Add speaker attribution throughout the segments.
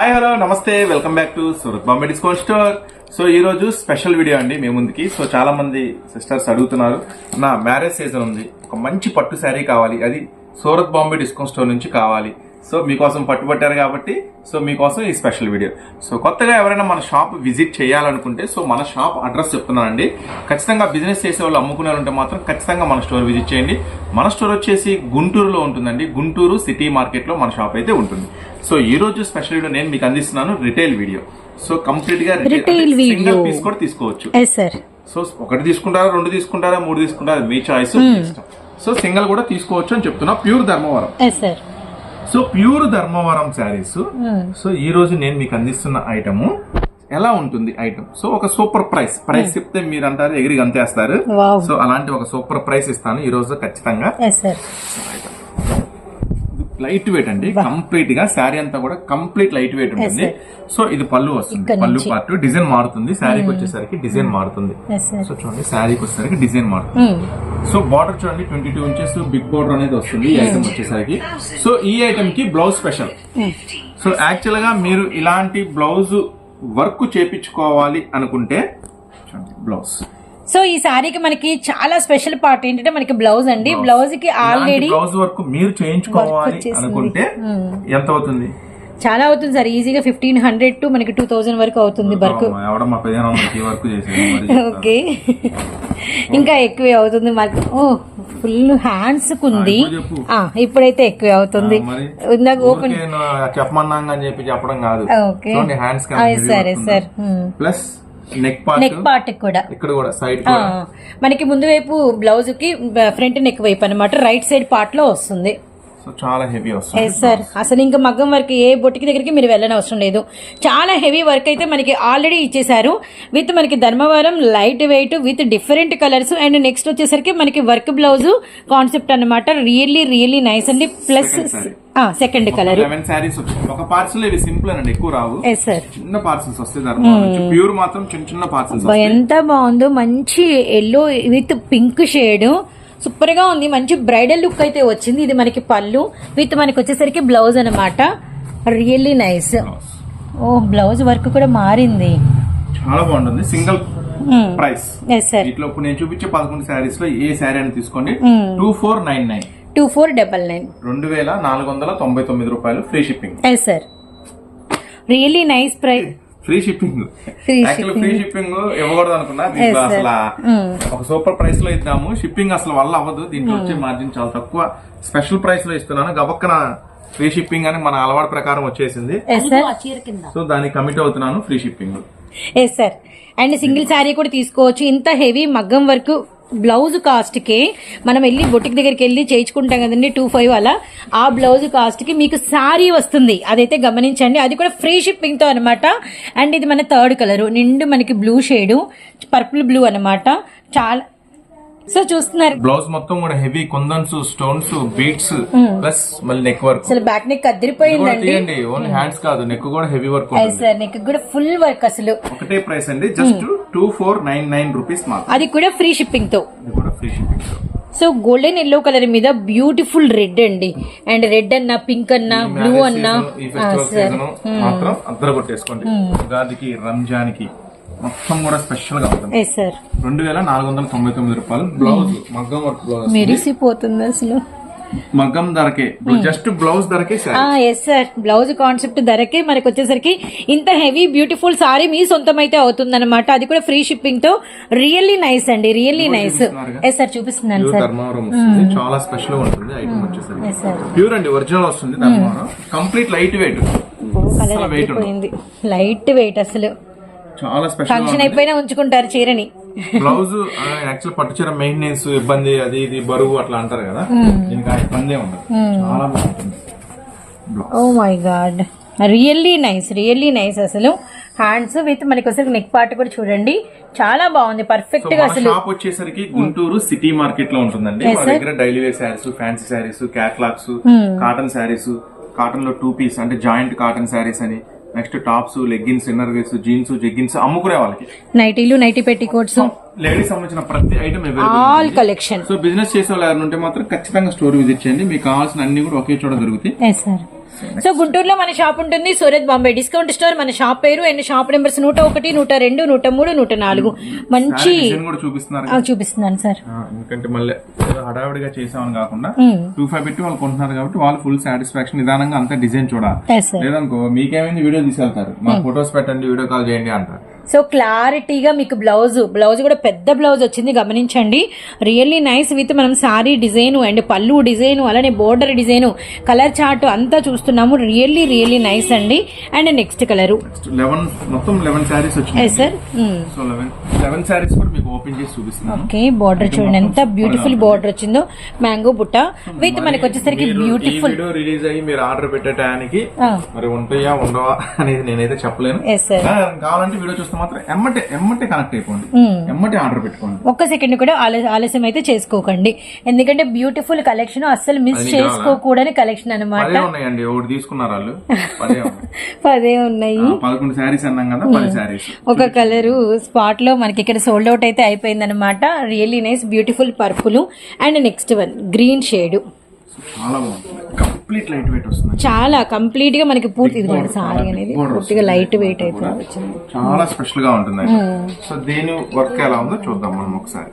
Speaker 1: Hi hello నమస్తే welcome back to Surat Bombay discount store. So ఈ రోజు special video అండి మీ ముందుకి. సో చాలా మంది సిస్టర్స్ అడుగుతున్నారు నా మ్యారేజ్ సీజన్ ఉంది ఒక మంచి పట్టు శారీ కావాలి అది సూరత్ బాంబే డిస్కౌంట్ స్టోర్ నుంచి కావాలి. సో మీకోసం పట్టుబట్టారు కాబట్టి సో మీకోసం ఈ స్పెషల్ వీడియో సో కొత్తగా ఎవరైనా మన షాప్ విజిట్ చేయాలనుకుంటే సో మన షాప్ అడ్రస్ చెప్తున్నానండి. ఖచ్చితంగా బిజినెస్ చేసే వాళ్ళు అమ్ముకునే ఉంటే మాత్రం ఖచ్చితంగా మన స్టోర్ విజిట్ చేయండి. మన స్టోర్ వచ్చేసి గుంటూరులో ఉంటుందండి. గుంటూరు సిటీ మార్కెట్లో మన షాప్ అయితే ఉంటుంది. సో ఈ రోజు స్పెషల్ వీడియో నేను మీకు అందిస్తున్నాను రిటైల్ వీడియో సో
Speaker 2: కంప్లీట్గా video.
Speaker 1: సింగిల్ పీస్ కూడా తీసుకోవచ్చు. సో ఒకటి తీసుకుంటారా రెండు తీసుకుంటారా మూడు తీసుకుంటారా మీ చాయిస్ సో సింగిల్ కూడా తీసుకోవచ్చు అని చెప్తున్నా pure Dharmavaram. So pure Dharmavaram saris.
Speaker 2: Hmm.
Speaker 1: So ఈ రోజు నేను మీకు అందిస్తున్న ఐటమ్ ఎలా ఉంటుంది ఐటమ్? సో ఒక సూపర్ ప్రైస్. ప్రైస్ చెప్తే మీరు అంటారు ఎగిరి గంతేస్తారు
Speaker 2: వావ్
Speaker 1: సో అలాంటి ఒక సూపర్ ప్రైస్ ఇస్తాను ఈ రోజు ఖచ్చితంగా.
Speaker 2: సార్
Speaker 1: లైట్ వెయిట్ అండి. కంప్లీట్గా శారీ అంతా కూడా కంప్లీట్ లైట్ వెయిట్ ఉంటుంది. సో ఇది పళ్ళు వస్తుంది. పళ్ళు. పార్ట్ డిజైన్ మారుతుంది. శారీకి వచ్చేసరికి డిజైన్ మారుతుంది. సో చూడండి శారీకి వచ్చేసరికి డిజైన్ మారుతుంది. సో బార్డర్ చూడండి twenty two inches big border అనేది వస్తుంది ఈ ఐటమ్ వచ్చేసరికి. సో ఈ ఐటమ్కి బ్లౌజ్ స్పెషల్. సో యాక్చువల్గా మీరు ఇలాంటి బ్లౌజ్ వర్క్ చేపించుకోవాలి అనుకుంటే చూడండి బ్లౌజ్.
Speaker 2: సో ఈ సారీకి మనకి చాలా స్పెషల్ పార్ట్ ఏంటంటే మనకి బ్లౌజ్ అండి. బ్లౌజ్కి ఆల్రెడీ
Speaker 1: బ్లౌజ్ వర్క్ మీరు చేయించుకోవాలి. అనుకుంటే ఎంత అవుతుంది?
Speaker 2: చాలా అవుతుంది సార్. ఈజీగా ఫిఫ్టీన్ హండ్రెడ్ టు మనకి టూ థౌసండ్ వరకు అవుతుంది వర్క్. ఓకే. ఇంకా ఎక్కువే అవుతుంది మనకి ఓ ఫుల్ హ్యాండ్స్ కుంది. ఆ, ఇప్పుడైతే ఎక్కువే అవుతుంది. ఇందాక ఓపెన్
Speaker 1: ఊరికే నా- చెప్పమన్నాగా అని చెప్పి చెప్పడం కాదు.
Speaker 2: సరే sir.
Speaker 1: Plus neck part
Speaker 2: neck part కూడా.
Speaker 1: ఇక్కడ కూడా సైడ్
Speaker 2: మనకి ముందు వైపు బ్లౌజ్కి ఫ్రంట్ నెక్ వైపు అన్నమాట. రైట్ సైడ్ పార్ట్లో వస్తుంది.
Speaker 1: చాలా హెవీ వస్తుంది.
Speaker 2: సార్ అసలు ఇంకా మగ్గం వర్క్ ఏ బొట్టికి దగ్గరికి మీరు వెళ్ళని అవసరం లేదు. చాలా హెవీ వర్క్ అయితే మనకి ఆల్రెడీ ఇచ్చేసారు విత్ మనకి Dharmavaram light weight with different colours and next వచ్చేసరికి మనకి వర్క్ బ్లౌజ్ కాన్సెప్ట్ అన్నమాట. రియల్లీ రియల్లీ నైస్ అండి. Plus. Second colour
Speaker 1: eleven saris ఒక పార్సల్ ఇవి సింపుల్ అండి ఎక్కువ రావు.
Speaker 2: ఎస్ సార్
Speaker 1: చిన్న పార్సల్స్ వస్తాయి ప్యూర్ మాత్రం చిన్న చిన్న పార్సల్స్
Speaker 2: ఎంత బాగుందో. మంచి ఎల్లో విత్ పింక్ షేడ్ సూపర్గా ఉంది. మంచి బ్రైడల్ లుక్ అయితే వచ్చింది. ఇది మనకి పళ్ళు. విత్ మనకి వచ్చేసరికి బ్లౌజ్ అన్నమాట. రియల్లీ నైస్ ఓ బ్లౌజ్ వర్క్ కూడా మారింది.
Speaker 1: చాలా బాగుంటుంది. సింగిల్ ప్రైస్
Speaker 2: ఎస్ సార్
Speaker 1: వీటిలో ఇప్పుడు నేను చూపించే పదకొండు శారీస్లో ఏ శారీ అని తీసుకోండి. Two four nine nine
Speaker 2: two four double nine
Speaker 1: రెండు వేల నాలుగు వందల తొంభై తొమ్మిది రూపాయలు free shipping.
Speaker 2: Yes sir really nice price
Speaker 1: free shipping. Actual free shipping ఇవ్వకూడదు అనుకున్నా దీంట్లో. అసలు ఒక సూపర్ ప్రైస్లో ఇద్దాము. షిప్పింగ్ అసలు వల్ల అవ్వదు. దీంట్లో వచ్చే మార్జిన్ చాలా తక్కువ. స్పెషల్ ప్రైస్లో ఇస్తున్నాను. గబక్కన ఫ్రీ షిప్పింగ్ అని మన అలవాటు ప్రకారం వచ్చేసింది. సో దానికి కమిట్ అవుతున్నాను free shipping.
Speaker 2: Yes sir and single sari కూడా తీసుకోవచ్చు. ఇంత హెవీ మగ్గం వర్క్ బ్లౌజ్ కాస్ట్కి మనం వెళ్ళి బొటిక్ దగ్గరికి వెళ్ళి చేయించుకుంటాం కదండి టూ ఫైవ్ అలా. ఆ బ్లౌజ్ కాస్ట్కి మీకు శారీ వస్తుంది. అదైతే గమనించండి. అది కూడా ఫ్రీ షిప్పింగ్తో అనమాట అండ్ ఇది మన థర్డ్ కలర్ నిండు మనకి బ్లూ షేడు పర్పుల్ బ్లూ అనమాట చాలా సో చూస్తున్నారు.
Speaker 1: బ్లౌజ్ మొత్తం కూడా heavy kundans stones beads plus మళ్ళీ నెక్ వర్క్
Speaker 2: అసలు బ్యాక్ నెక్ అదిరిపోయిందండి.
Speaker 1: ఓన్లీ హ్యాండ్స్ కాదు నెక్ కూడా హెవీ వర్క్
Speaker 2: సార్ నెక్ కూడా ఫుల్ వర్క్ అసలు.
Speaker 1: ఒకటే ప్రైస్ అండి just two four nine nine rupees
Speaker 2: అది కూడా ఫ్రీ
Speaker 1: షిప్పింగ్తో. కూడా free shipping
Speaker 2: so golden yellow colour మీద బ్యూటిఫుల్ రెడ్ అండి. అండ్ రెడ్ అన్న పింక్ అన్న బ్లూ అన్న.
Speaker 1: ఈ ఫెస్టివల్ సీజన్ మాత్రం అద్దరు కొట్టేసుకోండి ఉగాదికి రంజాన్కి మొత్తం కూడా స్పెషల్గా ఉంటుంది. రెండు వేల నాలుగు వందల తొంభై తొమ్మిది రూపాయలు. బ్లౌజ్ మగ్గం వర్క్ బ్లౌజ్
Speaker 2: మెరిసిపోతుంది అసలు.
Speaker 1: మగ్గం ధరకే. జస్ట్ బ్లౌజ్ ధరకే sir.
Speaker 2: Yes sir blouse concept ధరకే. మనకి వచ్చేసరికి ఇంత హెవీ బ్యూటిఫుల్ సారీ మీ సొంతం అయితే అవుతుంది అది కూడా ఫ్రీ షిప్పింగ్తో. రియల్లీ నైస్ అండి. రియల్లీ నైస్ ఎస్ సార్ చూపిస్తున్నాను సార్
Speaker 1: వస్తుంది. చాలా స్పెషల్గా ఉంటుంది ఐటమ్ వచ్చేసరికి.
Speaker 2: ఎస్ సార్
Speaker 1: ప్యూర్ అండి. ఒరిజినల్ వస్తుంది complete light weight
Speaker 2: light weight అసలు.
Speaker 1: చాలా స్పెషల్
Speaker 2: ఫంక్షన్ అయిపోయినా ఉంచుకుంటారు చీరని.
Speaker 1: బ్లౌజ్ యాక్చువల్ పట్టు చీర మెయింటెనెన్స్ ఇబ్బంది అది ఇది బరువు అట్లా అంటారు కదా. దీనికి ఆ ఇబ్బంది ఉండదు. చాలా బాగుంటుంది.
Speaker 2: ఓ my god really nice really nice అసలు. హ్యాండ్స్ విత్ మనకి వచ్చేసరికి నెక్ పార్ట్ కూడా చూడండి. చాలా బాగుంది
Speaker 1: పర్ఫెక్ట్గా
Speaker 2: అసలు.
Speaker 1: షాప్ వచ్చేసరికి గుంటూరు సిటీ మార్కెట్లో ఉంటుందండి. మా. దగ్గర daily wear sarees fancy sarees catalogs. Cotton sarees కాటన్లో టూ పీస్ అంటే జాయింట్ కాటన్ శారీస్ అని next tops leggings inner wears jeans jeggings అమ్ముకునే వాళ్ళకి.
Speaker 2: నైటీలు నైటీ పెట్టి కోట్స్
Speaker 1: లేడీస్ సంబంధించిన ప్రతి item
Speaker 2: all collection
Speaker 1: so business చేసే వాళ్ళు ఎవరైనా ఉంటే మాత్రం ఖచ్చితంగా స్టోర్ విజిట్ చేయండి. మీకు కావాల్సిన అన్ని కూడా ఒకే చోట దొరుకుతాయి.
Speaker 2: సో గుంటూరులో మన షాప్ ఉంటుంది. Surat Bombay discount store. మన షాప్ పేరు. అండ్ షాప్ నెంబర్స్ నూట ఒకటి నూట రెండు నూట మూడు నూట నాలుగు. మంచి
Speaker 1: చూపిస్తున్నారు
Speaker 2: ఆ, చూపిస్తున్నాను సార్
Speaker 1: ఎందుకంటే మళ్ళీ హడావిడిగా చేసామని కాకుండా
Speaker 2: మ్మ్.
Speaker 1: టూ ఫైవ్ పెట్టి వాళ్ళు కొంటున్నారు కాబట్టి వాళ్ళు ఫుల్ సాటిస్ఫాక్షన్ నిదానంగా అంతా డిజైన్ చూడాలి. లేదనుకో మీకేమైంది? వీడియో తీసుకెళ్తారు. మా ఫొటోస్ పెట్టండి వీడియో కాల్ చేయండి అంటారు.
Speaker 2: సో క్లారిటీగా మీకు బ్లౌజ్ బ్లౌజ్ కూడా పెద్ద బ్లౌజ్ వచ్చింది గమనించండి. రియల్లీ నైస్ విత్ మనం సారీ డిజైన్ అండ్ పళ్ళు డిజైన్ అలానే బోర్డర్ డిజైన్ కలర్ చార్ట్ అంతా చూస్తున్నాము. రియల్లీ రియల్లీ నైస్ అండి. అండ్ నెక్స్ట్ కలరు
Speaker 1: మొత్తం eleven
Speaker 2: sir
Speaker 1: so eleven eleven saris కూడా మీకు ఓపెన్ చేసి చూపిస్తున్నాను.
Speaker 2: ఓకే బార్డర్ చూడండి. ఎంత బ్యూటిఫుల్ బార్డర్ వచ్చిందో. మ్యాంగో బుట్ట విత్ మనకి వచ్చేసరికి బ్యూటిఫుల్
Speaker 1: వీడియో రిలీజ్ అయ్యి మీరు ఆర్డర్ పెట్టే టయానికి మరి ఉంటాయా ఉండవా అనేది నేనైతే చెప్పలేను. కావాలంటే వీడియో చూస్తే. మాత్రం ఎమ్మటే ఎమ్మటే కనెక్ట్ అయిపోండి. ఎమ్మటే ఆర్డర్ పెట్టుకోండి.
Speaker 2: ఒక్క సెకండ్ కూడా ఆల- ఆలస్యం అయితే చేసుకోకండి. ఎందుకంటే బ్యూటిఫుల్ కలెక్షన్ అస్సలు మిస్ చేసుకోకూడని కలెక్షన్ అనమాట
Speaker 1: ఉన్నాయండి ఒకటి తీసుకున్నారు వాళ్ళు. పదే ఉన్నాయి. పదకొండు శారీస్ అన్నాం కదా పది శారీస్.
Speaker 2: ఒక కలరు స్పాట్లో మనకి ఇక్కడ సోల్డ్ అవుట్ అయితే అయిపోయింది అనమాట really nice beautiful purple and next one green shade
Speaker 1: చాలా బాగుంటుంది కంప్లీట్ లైట్ వెయిట్ వస్తుంది.
Speaker 2: చాలా కంప్లీట్గా మనకి పూర్తి ఇది కూడా సారీ అనేది పూర్తిగా. లైట్ వెయిట్ అయితే వచ్చింది
Speaker 1: చాలా స్పెషల్గా ఉంటుంది సో దీని వర్క్ ఎలా ఉందో చూద్దాం మనం ఒకసారి.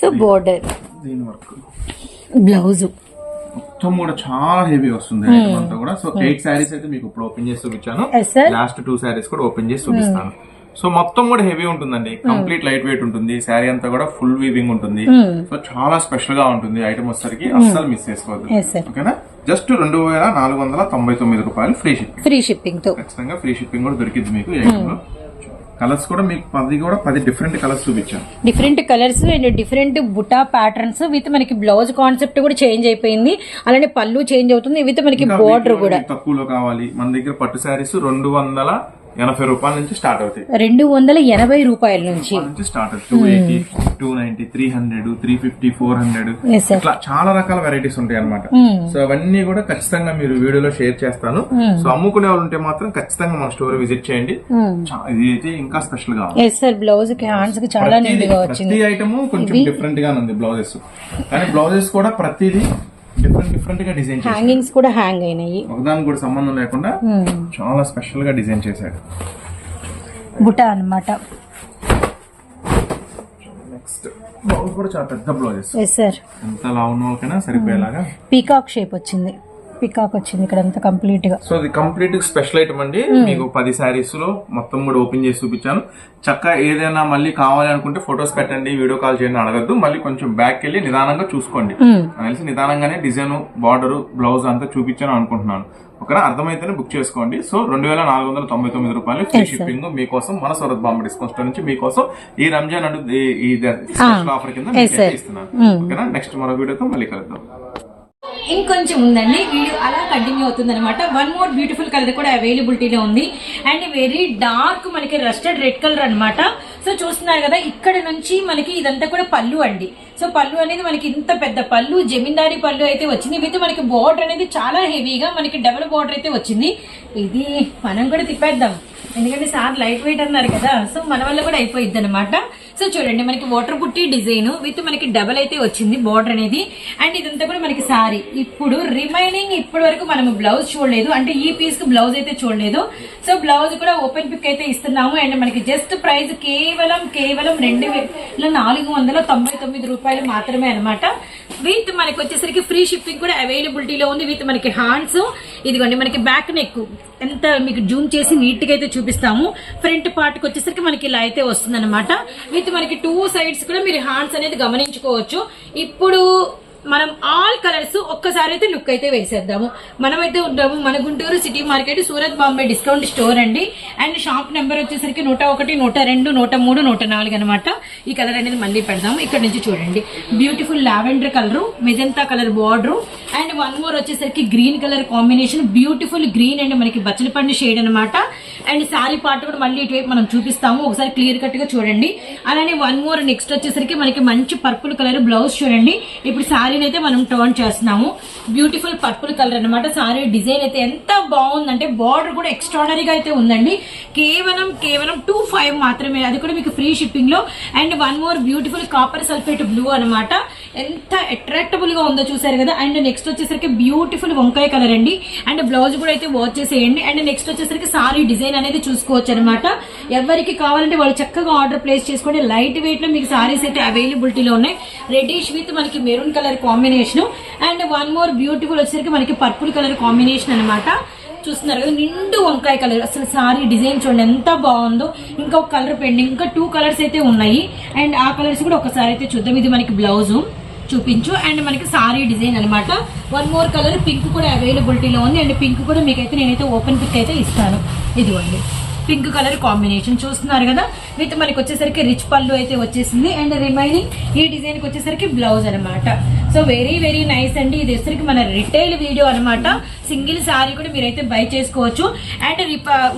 Speaker 2: So border.
Speaker 1: దీని వర్క్?
Speaker 2: బ్లౌజ్.
Speaker 1: మొత్తం కూడా చాలా హెవీ వస్తుంది అంతా కూడా. సో ఎయిట్ శారీస్ అయితే మీకు ఇప్పుడు ఓపెన్ చేసి చూపించాను. లాస్ట్ టూ శారీస్ కూడా ఓపెన్ చేసి చూపిస్తాను. సో మొత్తం కూడా హెవీ ఉంటుందండి. కంప్లీట్ లైట్ వెయిట్ ఉంటుంది. శారీ అంతా కూడా ఫుల్ వీవింగ్ ఉంటుంది. సో చాలా స్పెషల్గా ఉంటుంది ఐటమ్ వచ్చేసరికి. అస్సలు మిస్ చేసుకోవద్దు. ఓకేనా? జస్ట్ రెండు వేల నాలుగు వందల తొంభై తొమ్మిది రూపాయలు ఫ్రీ షిప్పింగ్
Speaker 2: ఫ్రీ షిప్పింగ్తో.
Speaker 1: ఖచ్చితంగా ఫ్రీ షిప్పింగ్ కూడా దొరికింది మీకు కలర్స్ కూడా మీకు పది కూడా పది డిఫరెంట్ కలర్స్ చూపించాను.
Speaker 2: డిఫరెంట్ కలర్స్ అండ్ డిఫరెంట్ బుటా ప్యాటర్న్స్ విత్ మనకి బ్లౌజ్ కాన్సెప్ట్ కూడా చేంజ్ అయిపోయింది. అలానే పళ్ళు చేంజ్ అవుతుంది. విత్ మనకి బోర్డర్ కూడా.
Speaker 1: తక్కువలో కావాలి. మన దగ్గర పట్టు శారీస్ రెండు వందల ఎనభై రూపాయల నుంచి స్టార్ట్ అవుతాయి.
Speaker 2: రెండు వందల ఎనభై రూపాయల నుంచి.
Speaker 1: స్టార్ట్ అవుతాయి. Two eighty two ninety three hundred three fifty four hundred ఇట్లా చాలా రకాల వెరైటీస్ ఉంటాయి అనమాట సో అవన్నీ కూడా ఖచ్చితంగా మీరు వీడియోలో షేర్ చేస్తాను. సో అమ్ముకునే వాళ్ళు ఉంటే మాత్రం ఖచ్చితంగా మన స్టోర్ విజిట్ చేయండి. చా- ఇది అయితే ఇంకా
Speaker 2: స్పెషల్గా సార్ బ్లౌజ్కి హ్యాండ్స్కి చాలా
Speaker 1: ప్రతి ఐటమ్ కొంచెం డిఫరెంట్గా ఉంది బ్లౌజెస్ కానీ బ్లౌజెస్ కూడా ప్రతిదీ డిఫరెంట్ డిఫరెంట్గా డిజైన్
Speaker 2: హ్యాంగింగ్స్ కూడా హ్యాంగ్ అయినాయి.
Speaker 1: ఒకదానికి కూడా సంబంధం లేకుండా చాలా స్పెషల్గా డిజైన్ చేశాడు
Speaker 2: బుటా అన్నమాట.
Speaker 1: నెక్స్ట్ బ్లౌజ్ కూడా చాలా పెద్ద బ్లౌజెస్
Speaker 2: ఎస్ సార్
Speaker 1: ఎంత లా ఉన్న వాళ్ళకైనా సరిపోయేలాగా.
Speaker 2: పీకాక్ షేప్ వచ్చింది. పీకాక్ వచ్చింది ఇక్కడ అంతా కంప్లీట్గా.
Speaker 1: సో ఇది కంప్లీట్ స్పెషల్ ఐటమ్ అండి. మీకు పది శారీస్లో మొత్తం కూడా ఓపెన్ చేసి చూపించాను. చక్కగా ఏదైనా మళ్ళీ కావాలి అనుకుంటే ఫొటోస్ పెట్టండి వీడియో కాల్ చేయండి అడగద్దు. మళ్ళీ కొంచెం బ్యాక్ వెళ్ళి నిదానంగా చూసుకోండి. తెలిసి నిదానంగానే డిజైన్ బార్డర్ బ్లౌజ్ అంతా చూపించాను అనుకుంటున్నాను. ఓకేనా అర్థమైతేనే బుక్ చేసుకోండి. సో రెండు వేల నాలుగు వందల తొంభై తొమ్మిది రూపాయలు ఫ్రీ షిప్పింగ్ మీకోసం మన సూరత్ బాంబే డిస్కౌంట్ స్టోర్ నుంచి మీకోసం ఈ రంజాన్ అంటూ ఈ- స్పెషల్ ఆఫర్ కింద మీకైతే ఇస్తున్నాను. ఓకేనా? నెక్స్ట్ మరో వీడియోతో మళ్ళీ కలుద్దాం.
Speaker 2: ఇంకొంచెం ఉందండి. వీడియో అలా కంటిన్యూ అవుతుంది అనమాట వన్ మోర్ బ్యూటిఫుల్ కలర్ కూడా అవైలబిలిటీలో ఉంది. అండ్ వెరీ డార్క్ మనకి రస్టెడ్ రెడ్ కలర్ అనమాట సో చూస్తున్నారు కదా ఇక్కడ నుంచి మనకి ఇదంతా కూడా పళ్ళు అండి. సో పళ్ళు అనేది మనకి ఇంత పెద్ద పళ్ళు జమీందారీ పళ్ళు అయితే వచ్చింది. విత్ మనకి బార్డర్ అనేది చాలా హెవీగా మనకి డబుల్ బార్డర్ అయితే వచ్చింది. ఇది మనం కూడా తిప్పేద్దాం. ఎందుకంటే సార్ లైట్ వెయిట్ అన్నారు కదా. సో మన వల్ల కూడా అయిపోయింది అనమాట సో చూడండి మనకి వాటర్ బుట్టి డిజైన్ విత్ మనకి డబల్ అయితే వచ్చింది బార్డర్ అనేది. అండ్ ఇదంతా కూడా మనకి సారీ ఇప్పుడు రిమైనింగ్ ఇప్పటి వరకు మనం బ్లౌజ్ చూడలేదు. అంటే ఈ పీస్కి బ్లౌజ్ అయితే చూడలేదు. సో బ్లౌజ్ కూడా ఓపెన్ పిక్ అయితే ఇస్తున్నాము. అండ్ మనకి జస్ట్ ప్రైస్ కేవలం కేవలం రెండు వేల నాలుగు వందల తొంభై తొమ్మిది రూపాయలు మాత్రమే అనమాట విత్ మనకి వచ్చేసరికి ఫ్రీ షిప్పింగ్ కూడా అవైలబిలిటీలో ఉంది. విత్ మనకి హ్యాండ్స్. ఇదిగోండి మనకి బ్యాక్ నెక్. ఎంత మీకు జూమ్ చేసి నీట్గా అయితే చూపిస్తాము. ఫ్రంట్ పార్ట్కి వచ్చేసరికి మనకి ఇలా అయితే వస్తుంది విత్ మనకి టూ సైడ్స్ కూడా మీరు హ్యాండ్స్ అనేది గమనించుకోవచ్చు. ఇప్పుడు మనం ఆల్ కలర్స్ ఒక్కసారి అయితే లుక్ అయితే వేసేద్దాము. మనమైతే ఉంటాము మన Guntur city market Surat Bombay discount store అండి. అండ్ షాప్ నెంబర్ వచ్చేసరికి నూట ఒకటి నూట రెండు నూట మూడు నూట నాలుగు అనమాట ఈ కలర్ అనేది మళ్ళీ పెడదాము. ఇక్కడ నుంచి చూడండి. Beautiful lavender colour magenta colour border and one more వచ్చేసరికి green colour combination beautiful green and మనకి బచ్చలపండు షేడ్ అనమాట అండ్ సారీ పార్ట్ కూడా మళ్ళీ ఇటువైపు మనం చూపిస్తాము. ఒకసారి క్లియర్ కట్గా చూడండి. అలానే వన్ మోర్ నెక్స్ట్ వచ్చేసరికి మనకి మంచి పర్పుల్ కలర్ బ్లౌజ్ చూడండి. ఇప్పుడు శారీ శారీని అయితే మనం టర్న్ చేస్తున్నాము. బ్యూటిఫుల్ పర్పుల్ కలర్ అన్నమాట. సారీ డిజైన్ అయితే ఎంత బాగుందంటే బార్డర్ కూడా ఎక్స్ట్రాడనరీగా అయితే ఉందండి. కేవలం కేవలం టూ ఫైవ్ మాత్రమే. అది కూడా మీకు ఫ్రీ షిప్పింగ్లో. And one more beautiful copper sulphate blue అన్నమాట. ఎంత అట్రాక్టబుల్గా ఉందో చూసారు కదా. అండ్ నెక్స్ట్ వచ్చేసరికి బ్యూటిఫుల్ వంకాయ కలర్ అండి. అండ్ బ్లౌజ్ కూడా అయితే వాచ్ చేసేయండి. అండ్ నెక్స్ట్ వచ్చేసరికి సారీ డిజైన్ అనేది చూసుకోవచ్చు అనమాట ఎవరికి కావాలంటే వాళ్ళు చక్కగా ఆర్డర్ ప్లేస్ చేసుకోండి. లైట్ వెయిట్లో మీకు సారీస్ అయితే అవైలబిలిటీలో ఉన్నాయి. రెడ్డిష్ విత్ మనకి maroon colour combination. And one more beautiful వచ్చేసరికి మనకి పర్పుల్ కలర్ కాంబినేషన్ అన్నమాట. చూస్తున్నారు కదా నిండు వంకాయ కలర్. అసలు సారీ డిజైన్ చూడండి ఎంత బాగుందో. ఇంకా ఒక కలర్ పెండింగ్. ఇంకా టూ కలర్స్ అయితే ఉన్నాయి. అండ్ ఆ కలర్స్ కూడా ఒకసారి అయితే చూద్దాం. ఇది మనకి బ్లౌజు చూపించు. అండ్ మనకి సారీ డిజైన్ అన్నమాట. వన్ మోర్ కలర్ పింక్ కూడా అవైలబిలిటీలో ఉంది. అండ్ పింక్ కూడా మీకైతే నేనైతే ఓపెన్ పిక్ అయితే ఇస్తాను. ఇదిగోండి. పింక్ కలర్ కాంబినేషన్ చూస్తున్నారు కదా. విత్ మనకి వచ్చేసరికి రిచ్ పళ్ళు అయితే వచ్చేసింది. అండ్ రిమైనింగ్ ఈ డిజైన్కి వచ్చేసరికి బ్లౌజ్ అన్నమాట. సో వెరీ వెరీ నైస్ అండి. ఇది వచ్చేసరికి మన రిటైల్ వీడియో అనమాట సింగిల్ సారీ కూడా మీరైతే బై చేసుకోవచ్చు. అండ్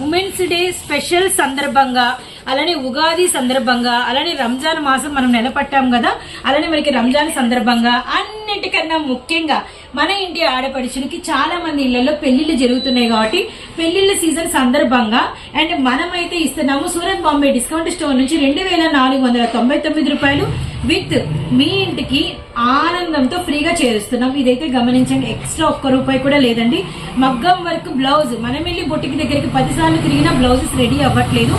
Speaker 2: ఉమెన్స్ డే స్పెషల్ సందర్భంగా అలానే ఉగాది సందర్భంగా అలానే రంజాన్ మాసం మనం నెలపట్టాం కదా అలానే మనకి రంజాన్ సందర్భంగా అన్నిటికన్నా ముఖ్యంగా మన ఇంటి ఆడపడుచులకి చాలా మంది ఇళ్ళలో పెళ్ళిళ్ళు జరుగుతున్నాయి కాబట్టి పెళ్ళిళ్ళ సీజన్ సందర్భంగా అండ్ మనమైతే ఇస్తున్నాము సూరత్ బాంబే డిస్కౌంట్ స్టోర్ నుంచి రెండు వేల నాలుగు వందల తొంభై తొమ్మిది రూపాయలు విత్ మీ ఇంటికి ఆనందంతో ఫ్రీగా చేరుస్తున్నాం. ఇదైతే గమనించండి ఎక్స్ట్రా ఒక్క రూపాయి కూడా లేదండి. మగ్గం వర్క్ బ్లౌజ్ మనం వెళ్ళి బొట్టికి దగ్గరికి పదిసార్లు తిరిగినా బ్లౌజెస్ రెడీ అవ్వట్లేదు.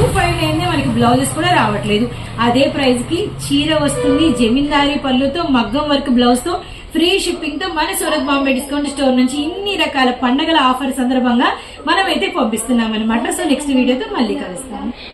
Speaker 2: టూ ఫైవ్ నైన్ మనకి బ్లౌజెస్ కూడా రావట్లేదు. అదే ప్రైస్కి చీర వస్తుంది జమీందారీ పళ్ళుతో మగ్గం వర్క్ బ్లౌజ్తో ఫ్రీ షిప్పింగ్తో మన సూరత్ బాంబే డిస్కౌంట్ స్టోర్ నుంచి ఇన్ని రకాల పండగల ఆఫర్ సందర్భంగా మనం అయితే పంపిస్తున్నాం అనమాట సో నెక్స్ట్ వీడియోతో మళ్ళీ కలుస్తాం.